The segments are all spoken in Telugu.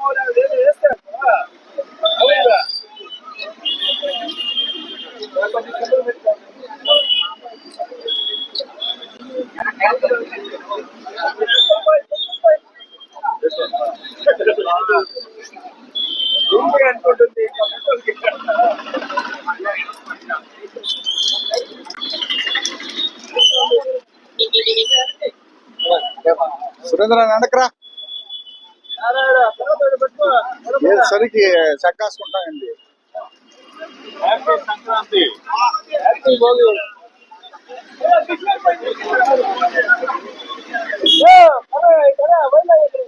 కూడా అనుకుంటుంది సురేంద్ర వెనకరా సరికి చెక్కాసుకుంటానండి హ్యాపీ సంక్రాంతి మొత్తం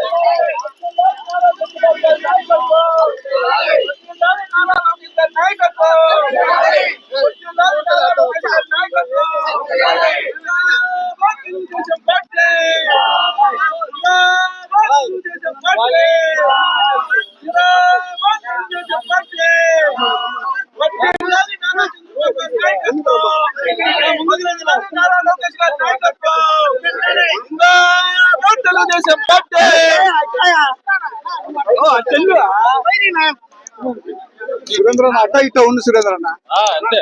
సురేంద్ర అన్న అట్ట ఇట్ట ఉండు సురేంద్ర అన్న అంతే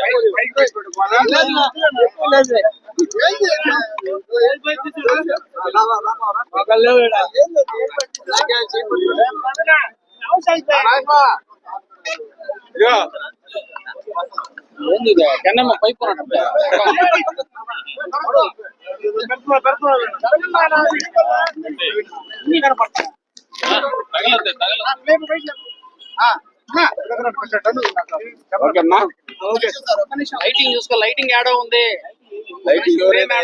ఏంది ఇది? కన్నమ్మ పైపు ఉన్నట్టు. లైటింగ్ చూసుకో లైటింగ్ ఏడో ఉంది లైటింగ్ ఎవరైనా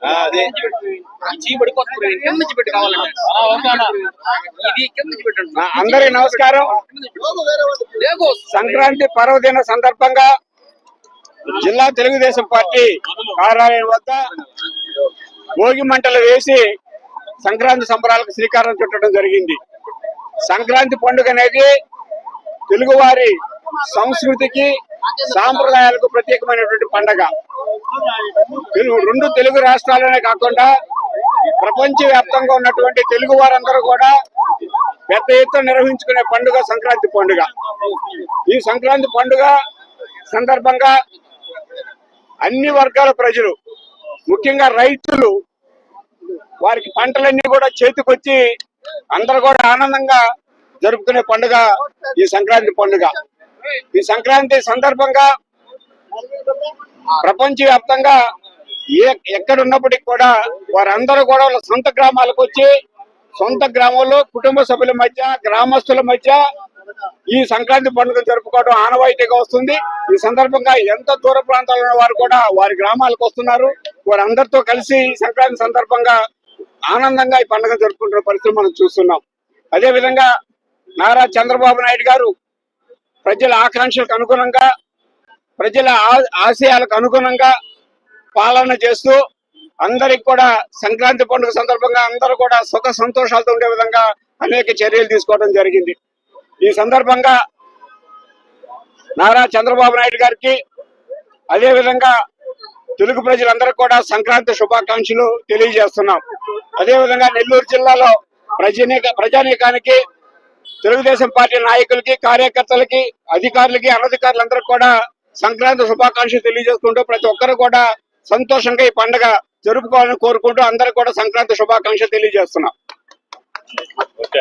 ఆ, అదే. ఈ చీ పడిపోతుంది కింద నుంచి పెట్టి కావాలంటే ఆ, ఓకే అన్న. ఇది కింద నుంచి పెట్టండి. అందరికి నమస్కారం. సంక్రాంతి పర్వదిన సందర్భంగా జిల్లా తెలుగుదేశం పార్టీ కార్యాలయం వద్ద భోగి మంటలు వేసి సంక్రాంతి సంబరాలకు శ్రీకారం చుట్టడం జరిగింది. సంక్రాంతి పండుగ అనేది తెలుగువారి సంస్కృతికి సాంప్రదాయాలకు ప్రత్యేకమైనటువంటి పండగ. రెండు తెలుగు రాష్ట్రాలనే కాకుండా ప్రపంచ వ్యాప్తంగా ఉన్నటువంటి తెలుగు వారందరూ కూడా పెద్ద ఎత్తున నిర్వహించుకునే పండుగ సంక్రాంతి పండుగ. ఈ సంక్రాంతి పండుగ సందర్భంగా అన్ని వర్గాల ప్రజలు ముఖ్యంగా రైతులు వారికి పంటలన్నీ కూడా చేతికొచ్చి అందరు కూడా ఆనందంగా జరుపుకునే పండుగ ఈ సంక్రాంతి పండుగ. ఈ సంక్రాంతి సందర్భంగా ప్రపంచ వ్యాప్తంగా ఏ ఎక్కడున్నప్పటికి కూడా వారందరూ కూడా వాళ్ళ సొంత గ్రామాలకు వచ్చి సొంత గ్రామంలో కుటుంబ సభ్యుల మధ్య గ్రామస్తుల మధ్య ఈ సంక్రాంతి పండుగ జరుపుకోవడం ఆనవాయితీగా వస్తుంది. ఈ సందర్భంగా ఎంత దూర ప్రాంతాల్లో వారు కూడా వారి గ్రామాలకు వస్తున్నారు. వారందరితో కలిసి సంక్రాంతి సందర్భంగా ఆనందంగా ఈ పండుగ జరుపుకుంటున్న పరిస్థితి మనం చూస్తున్నాం. అదే విధంగా నారా చంద్రబాబు నాయుడు గారు ప్రజల ఆకాంక్షలకు అనుగుణంగా ప్రజల ఆ- ఆశయాలకు అనుగుణంగా పాలన చేస్తూ అందరికి కూడా సంక్రాంతి పండుగ సందర్భంగా అందరూ కూడా సుఖ సంతోషాలతో ఉండే విధంగా అనేక చర్యలు తీసుకోవడం జరిగింది. ఈ సందర్భంగా నారా చంద్రబాబు నాయుడు గారికి అదే విధంగా తెలుగు ప్రజలందరూ కూడా సంక్రాంతి శుభాకాంక్షలు తెలియజేస్తున్నాం. అదే విధంగా నెల్లూరు జిల్లాలో ప్రజానీక ప్రజానీకానికి తెలుగుదేశం పార్టీ నాయకులకి కార్యకర్తలకి అధికారులకి అనధికారులందరూ కూడా సంక్రాంతి శుభాకాంక్షలు తెలియజేసుకుంటూ ప్రతి ఒక్కరు కూడా సంతోషంగా ఈ పండుగ జరుపుకోవాలని కోరుకుంటూ అందరూ కూడా సంక్రాంతి శుభాకాంక్షలు తెలియజేస్తున్నాం. ఓకే.